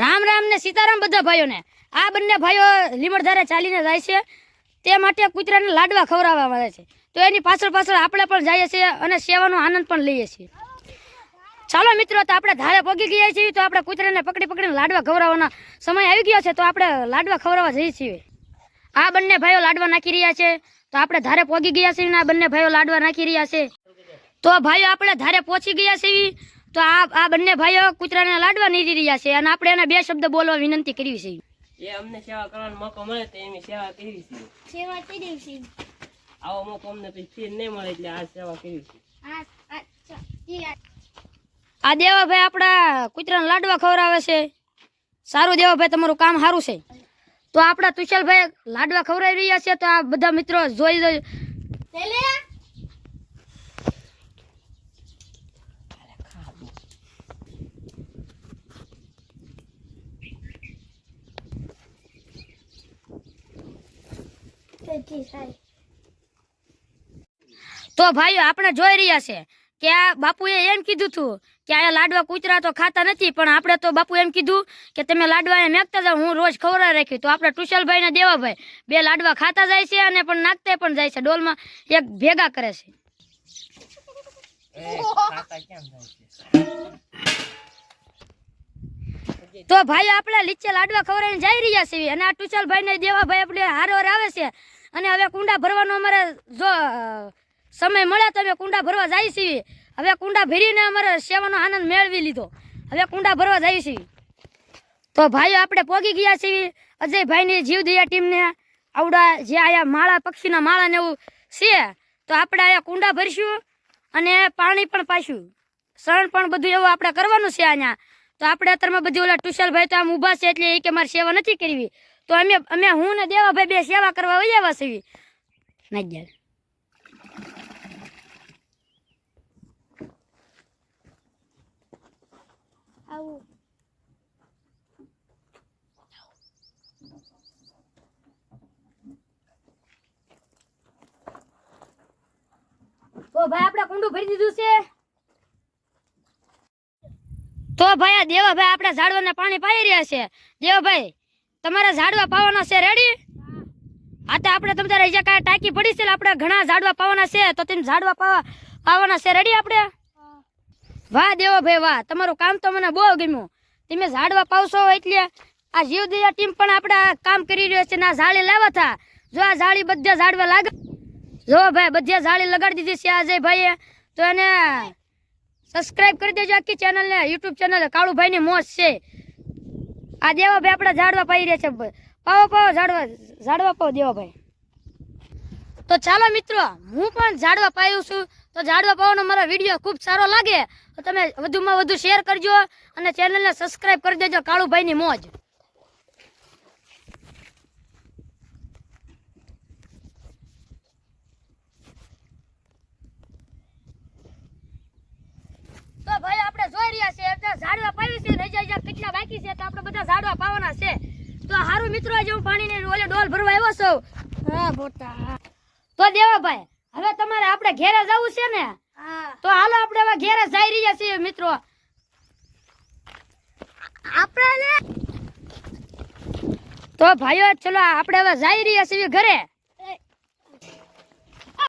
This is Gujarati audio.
રામ રામ ને સીતારામ બધા ભાઈઓને. આ બંને ભાઈઓ લીમડધારે ચાલીને જાય છે. તે માટે કૂતરાને લાડવા ખવડાવવામાં આવે છે. તો એની પાછળ પાછળ આપણે પણ જઈએ છીએ અને સેવાનો આનંદ પણ લઈએ છીએ. ચાલો મિત્રો, તો આપણે ધારે પગી ગયા છીએ તો આપણે કૂતરાને પકડી પકડીને લાડવા ખવડાવવાનો સમય આવી ગયો છે, તો આપણે લાડવા ખવડાવવા જઈએ છીએ. આ બંને ભાઈઓ લાડવા નાખી રહ્યા છે. તો આપણે ધારે પહોંચી ગયા છીએ આ બંને ભાઈઓ લાડવા નાખી રહ્યા છે. તો ભાઈઓ, આપણે ધારે પહોંચી ગયા છીએ. તો આ આ બંને ભાઈઓ કૂતરાને લાડવા નીરી રહ્યા છે અને આપણે એના બે શબ્દ બોલવા વિનંતી કરવી છે. એ અમને સેવા કરવાનો મોકો મળે તો એની સેવા કરી છે. સેવા કરી છે. આવો મોકો અમને પછી નહીં મળે એટલે આ સેવા કરી છે. આ દેવાભાઈ આપણા કૂતરાને લાડવા ખવડાવે છે. સારું દેવાભાઈ તમારું કામ સારું છે. તો આપણા તુષાલભાઈ લાડવા ખવડાવી રહ્યા છે તો આ બધા મિત્રો જોઈ જોઈ તો ભાઈઓ, આપણે જોઈ રહ્યા છે કે આ બાપુએ એમ કીધું હતું કે આ લાડવા કૂતરા તો ખાતા નથી, પણ આપણે તો બાપુ એમ કીધું કે તમે લાડવા એને મેકતા જાઓ, હું રોજ ખવડાવી રાખ્યું તો આપણે ટુશલભાઈ ને દેવાભાઈ બે લાડવા ખાતા જાય છે અને પણ નાખતા પણ જાય છે. ડોલમાં એક ભેગા કરે છે? તો ભાઈ આપણે લીચે લાડવા ખવડાવીને જઈ રહ્યા છીએ અને આ ટુશલભાઈ ને દેવાભાઈ આપણે હારવાર આવે છે. અને હવે કુંડા ભરવાનો અમારે જો સમય મળે તો અમે કુંડા ભરવા જઈએ છીએ. હવે કુંડા ભરીને અમારે સેવાનો આનંદ મેળવી લીધો. હવે કુંડા ભરવા જઈએ છીએ. તો ભાઈઓ આપણે પોગી ગયા છીએ. અજયભાઈની, જીવદયા ટીમને, આવડા જે આયા માળા, પક્ષીના માળા ને એવું છે, તો આપણે આયા કુંડા ભરીશું અને પાણી પણ પાઈશું શરણ પણ બધું એવું આપણે કરવાનું છે અહીંયા. તો આપણે અત્યારમાં બધી ઓલા ટુશલભાઈ તો આમ ઊભા છે એટલે એ કે મારે સેવા નથી કરવી. તો અમે અમે હું ને દેવાભાઈ બે સેવા કરવા વહી આવ્યા છીએ. આવું. તો ભાઈ આપણે કુંડું ભરી દીધું છે. તો ભાઈ, આ દેવાભાઈ આપણે ઝાડવાને પાણી પાઈ રહ્યા છે. દેવાભાઈ, તમારે ઝાડવા પાવાના છે રેડી હા તો આપણે તમે તારે કાંઈ ટાંકી પડી છે આપણે ઘણા ઝાડવા પાવાના છે, તો તેમ ઝાડવા પાવા, પાવાના છે રેડી આપણે? વાહ દેવાભાઈ, વાહ. તમારું કામ તો મને બહુ ગમ્યું. તમે ઝાડવા પાવશો એટલે આ જીવદયા ટીમ પણ આપણે કામ કરી રહ્યો છે ને આ ઝાડી લાવવા થા. જો આ ઝાડી બધા ઝાડવા લાગે જો ભાઈ, બધા ઝાડી લગાડી દીધી છે આજે ભાઈએ. તો એને સબસ્ક્રાઇબ કરી દેજો આખી ચેનલને યુટ્યુબ ચેનલ કાળુભાઈની મોજ છે. આ દેવાભાઈ આપણા ઝાડવા પાઈ રહ્યા છે. પાવો પાવો, ઝાડવા ઝાડવા પાવો દેવાભાઈ. તો ચાલો મિત્રો, હું પણ ઝાડવા પાયું છું. તો ઝાડવા પાવાનો મારો વીડિયો ખૂબ સારો લાગે તો તમે વધુમાં વધુ શેર કરજો અને ચેનલને સબસ્ક્રાઇબ કરી દેજો કાળુભાઈની મોજ તો ભાઈ આપણે જોઈ રહ્યા ઝાડવા પાવી છે રહી જાય કેટલા બાકી છે તો આપણે બધા ઝાડવા પાવાના છે. તો હારું મિત્રો આજે હું પાણીની ઓલે ડોલ ભરવા આવ્યો છું. હા બોટા તો દેવાભાઈ હવે તમારે આપણે ઘેરે જવું છે ને? તો હાલો આપણે હવે ઘેરે જઈ રહ્યા છીએ મિત્રો. આપણે તો ભાઈઓ ચલો આપણે હવે જઈ રહ્યા છીએ ઘરે.